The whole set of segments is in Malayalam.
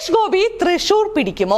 സുരേഷ് ഗോപി തൃശൂർ പിടിക്കുമോ?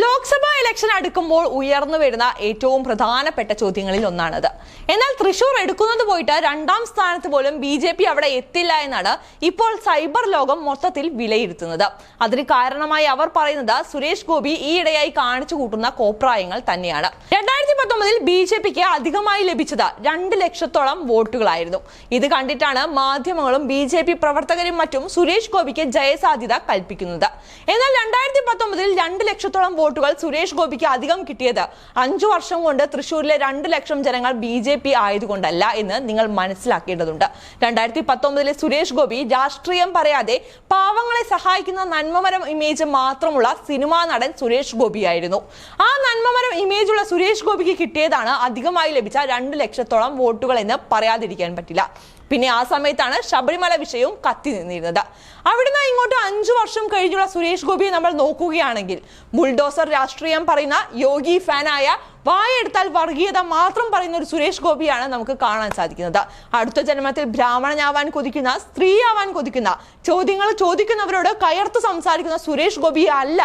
ലോക്സഭാ ഇലക്ഷൻ അടുക്കുമ്പോൾ ഉയർന്നു വരുന്ന ഏറ്റവും പ്രധാനപ്പെട്ട ചോദ്യങ്ങളിൽ ഒന്നാണത്. എന്നാൽ തൃശൂർ എടുക്കുന്നത് പോയിട്ട് രണ്ടാം സ്ഥാനത്ത് പോലും ബി ജെ പി അവിടെ എത്തില്ല എന്നാണ് ഇപ്പോൾ സൈബർ ലോകം മൊത്തത്തിൽ വിലയിരുത്തുന്നത്. അതിന് കാരണമായി അവർ പറയുന്നത് സുരേഷ് ഗോപി ഈയിടെയായി കാണിച്ചു കൂട്ടുന്ന കോപ്രായങ്ങൾ തന്നെയാണ്. രണ്ടായിരത്തി പത്തൊമ്പതിൽ ബി ജെ പിക്ക് അധികമായി ലഭിച്ചത് രണ്ട് ലക്ഷത്തോളം വോട്ടുകളായിരുന്നു. ഇത് കണ്ടിട്ടാണ് മാധ്യമങ്ങളും ബി ജെ പി പ്രവർത്തകരും മറ്റും സുരേഷ് ഗോപിക്ക് ജയസാധ്യത കൽപ്പിക്കുന്നത്. എന്നാൽ രണ്ടായിരത്തി പത്തൊമ്പതിൽ രണ്ട് ലക്ഷത്തോളം വോട്ടുകൾ സുരേഷ് ഗോപിക്ക് അധികം കിട്ടിയത് അഞ്ചു വർഷം കൊണ്ട് തൃശൂരിലെ രണ്ട് ലക്ഷം ജനങ്ങൾ ബി ജെ പി ആയതുകൊണ്ടല്ല എന്ന് നിങ്ങൾ മനസ്സിലാക്കേണ്ടതുണ്ട്. രണ്ടായിരത്തി പത്തൊമ്പതിലെ സുരേഷ് ഗോപി രാഷ്ട്രീയം പറയാതെ പാവങ്ങളെ സഹായിക്കുന്ന നന്മമരം ഇമേജ് മാത്രമുള്ള സിനിമാ നടൻ സുരേഷ് ഗോപിയായിരുന്നു. ആ നന്മമരം ഇമേജ് ഉള്ള സുരേഷ് ഗോപിക്ക് കിട്ടിയതാണ് അധികമായി ലഭിച്ച രണ്ട് ലക്ഷത്തോളം വോട്ടുകൾ എന്ന് പറയാതിരിക്കാൻ പറ്റില്ല. പിന്നെ ആ സമയത്താണ് ശബരിമല വിഷയവും കത്തി നിന്നിരുന്നത്. അവിടുന്ന് ഇങ്ങോട്ട് അഞ്ചു വർഷം കഴിഞ്ഞുള്ള സുരേഷ് ഗോപിയെ നമ്മൾ നോക്കുകയാണെങ്കിൽ ബുൾഡോസർ രാഷ്ട്രീയം പറയുന്ന യോഗി ഫാനായ വായെടുത്താൽ വർഗീയത മാത്രം പറയുന്ന ഒരു സുരേഷ് ഗോപിയാണ് നമുക്ക് കാണാൻ സാധിക്കുന്നത്. അടുത്ത ജന്മത്തിൽ ബ്രാഹ്മണനാവാൻ കൊതിക്കുന്ന സ്ത്രീയാവാൻ കൊതിക്കുന്ന ചോദ്യങ്ങൾ ചോദിക്കുന്നവരോട് കയർത്ത് സംസാരിക്കുന്ന സുരേഷ് ഗോപി അല്ല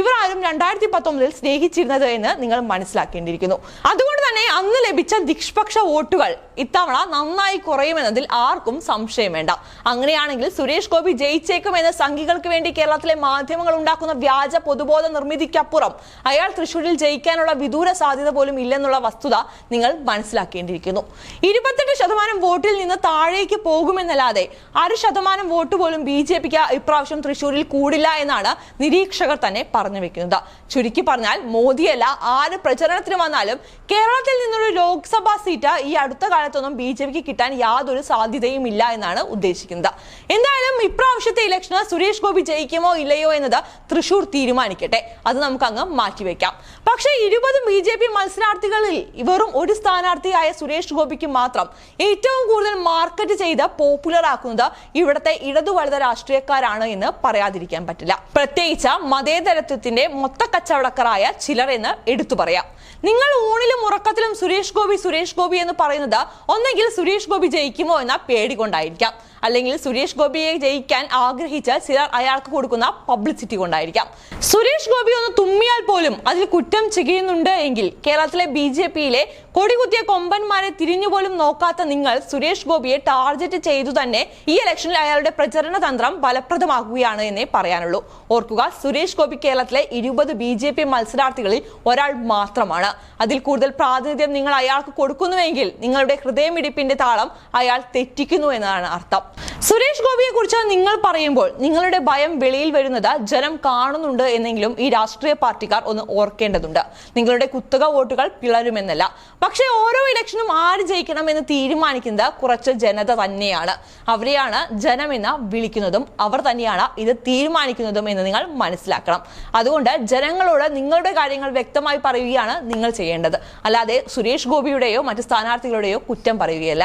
ഇവർ ആരും രണ്ടായിരത്തി പത്തൊമ്പതിൽ സ്നേഹിച്ചിരുന്നത് എന്ന് നിങ്ങൾ മനസ്സിലാക്കേണ്ടിയിരിക്കുന്നു. അതുകൊണ്ട് തന്നെ അന്ന് ലഭിച്ച നിഷ്പക്ഷ വോട്ടുകൾ ഇത്തവണ നന്നായി കുറയുമെന്നതിൽ ആർക്കും സംശയം വേണ്ട. അങ്ങനെയാണെങ്കിൽ സുരേഷ് ഗോപി ജയിച്ചേക്കും എന്ന സംഘികൾക്ക് വേണ്ടി കേരളത്തിലെ മാധ്യമങ്ങൾ ഉണ്ടാക്കുന്ന വ്യാജ പൊതുബോധ നിർമ്മിതിക്കപ്പുറം അയാൾ തൃശൂരിൽ ജയിക്കാനുള്ള വിദൂര സാധ്യത പോലും ഇല്ലെന്നുള്ള വസ്തുത നിങ്ങൾ മനസ്സിലാക്കേണ്ടിയിരിക്കുന്നു. ഇരുപത്തെട്ട് ശതമാനം വോട്ടിൽ നിന്ന് താഴേക്ക് പോകുമെന്നല്ലാതെ അര ശതമാനം വോട്ട് പോലും ബി ജെ പിക്ക് ഇപ്രാവശ്യം തൃശൂരിൽ കൂടില്ല എന്നാണ് നിരീക്ഷകർ തന്നെ പറഞ്ഞു വെക്കുന്നത്. ചുരുക്കി പറഞ്ഞാൽ മോദിയല്ല ആര് പ്രചരണത്തിന് വന്നാലും കേരളത്തിൽ നിന്നുള്ള ലോക്സഭാ സീറ്റ് ഈ അടുത്ത കാലത്തൊന്നും ബി ജെ പിക്ക് കിട്ടാൻ യാതൊരു സാധ്യതയും ഇല്ല എന്നാണ് ഉദ്ദേശിക്കുന്നത്. എന്തായാലും ഇപ്രാവശ്യത്തെ ഇലക്ഷന് സുരേഷ് ഗോപി ജയിക്കുമോ ഇല്ലയോ എന്നത് തൃശൂർ തീരുമാനിക്കട്ടെ. അത് നമുക്ക് അങ്ങ് മാറ്റിവെക്കാം പക്ഷേ ഇരുപത് ബി ജെ പി മത്സരാർത്ഥികളിൽ വെറും ഒരു സ്ഥാനാർത്ഥിയായ സുരേഷ് ഗോപിക്ക് മാത്രം ഏറ്റവും കൂടുതൽ മാർക്കറ്റ് ചെയ്ത് പോപ്പുലർ ആക്കുന്നത് ഇവിടുത്തെ ഇടതു വലത് രാഷ്ട്രീയക്കാരാണ് എന്ന് പറയാതിരിക്കാൻ പറ്റില്ല. പ്രത്യേകിച്ച് മതേതരത്വത്തിന്റെ മൊത്ത കച്ചവടക്കാരായ ചിലർ എന്ന് എടുത്തു പറയാം. നിങ്ങൾ ഊണിലും ഉറക്കത്തിലും സുരേഷ് ഗോപി സുരേഷ് ഗോപി എന്ന് പറയുന്നത് ഒന്നെങ്കിൽ സുരേഷ് ഗോപി ജയിക്കുമോ എന്ന പേടി കൊണ്ടായിരിക്കാം. അല്ലെങ്കിൽ സുരേഷ് ഗോപിയെ ജയിക്കാൻ ആഗ്രഹിച്ച ചിലർ അയാൾക്ക് കൊടുക്കുന്ന പബ്ലിസിറ്റി കൊണ്ടായിരിക്കാം. സുരേഷ് ഗോപി ഒന്ന് തുമ്മിയാൽ പോലും അതിൽ കുറ്റം ചെയ്യുന്നുണ്ട് എങ്കിൽ കേരളത്തിലെ ബി ജെ പിയിലെ കൊടികുത്തിയ കൊമ്പന്മാരെ തിരിഞ്ഞുപോലും നോക്കാത്ത നിങ്ങൾ സുരേഷ് ഗോപിയെ ടാർഗറ്റ് ചെയ്തു തന്നെ ഈ ഇലക്ഷനിൽ അയാളുടെ പ്രചരണ തന്ത്രം ഫലപ്രദമാകുകയാണ് എന്നേ പറയാനുള്ളൂ. ഓർക്കുക സുരേഷ് ഗോപി കേരളത്തിലെ ഇരുപത് ബി ജെ പി മത്സരാർത്ഥികളിൽ ഒരാൾ മാത്രമാണ്. അതിൽ കൂടുതൽ പ്രാതിനിധ്യം നിങ്ങൾ അയാൾക്ക് കൊടുക്കുന്നുവെങ്കിൽ നിങ്ങളുടെ ഹൃദയമിടിപ്പിന്റെ താളം അയാൾ തെറ്റിക്കുന്നു എന്നതാണ് അർത്ഥം. സുരേഷ് ഗോപിയെ കുറിച്ച് നിങ്ങൾ പറയുമ്പോൾ നിങ്ങളുടെ ഭയം വെളിയിൽ വരുന്നത് ജനം കാണുന്നുണ്ട് എന്നെങ്കിലും ഈ രാഷ്ട്രീയ പാർട്ടിക്കാർ ഒന്ന് ഓർക്കേണ്ടതുണ്ട്. നിങ്ങളുടെ കുത്തക വോട്ടുകൾ പിളരുമെന്നല്ല. പക്ഷേ ഓരോ ഇലക്ഷനും ആര് ജയിക്കണം എന്ന് തീരുമാനിക്കുന്നത് കുറച്ച് ജനത തന്നെയാണ്. അവരെയാണ് ജനമെന്ന് വിളിക്കുന്നതും അവർ തന്നെയാണ് ഇത് തീരുമാനിക്കുന്നതും എന്ന് നിങ്ങൾ മനസ്സിലാക്കണം. അതുകൊണ്ട് ജനങ്ങളോട് നിങ്ങളുടെ കാര്യങ്ങൾ വ്യക്തമായി പറയുകയാണ് നിങ്ങൾ ചെയ്യേണ്ടത്. അല്ലാതെ സുരേഷ് ഗോപിയുടെയോ മറ്റ് സ്ഥാനാർത്ഥികളുടെയോ കുറ്റം പറയുകയല്ല.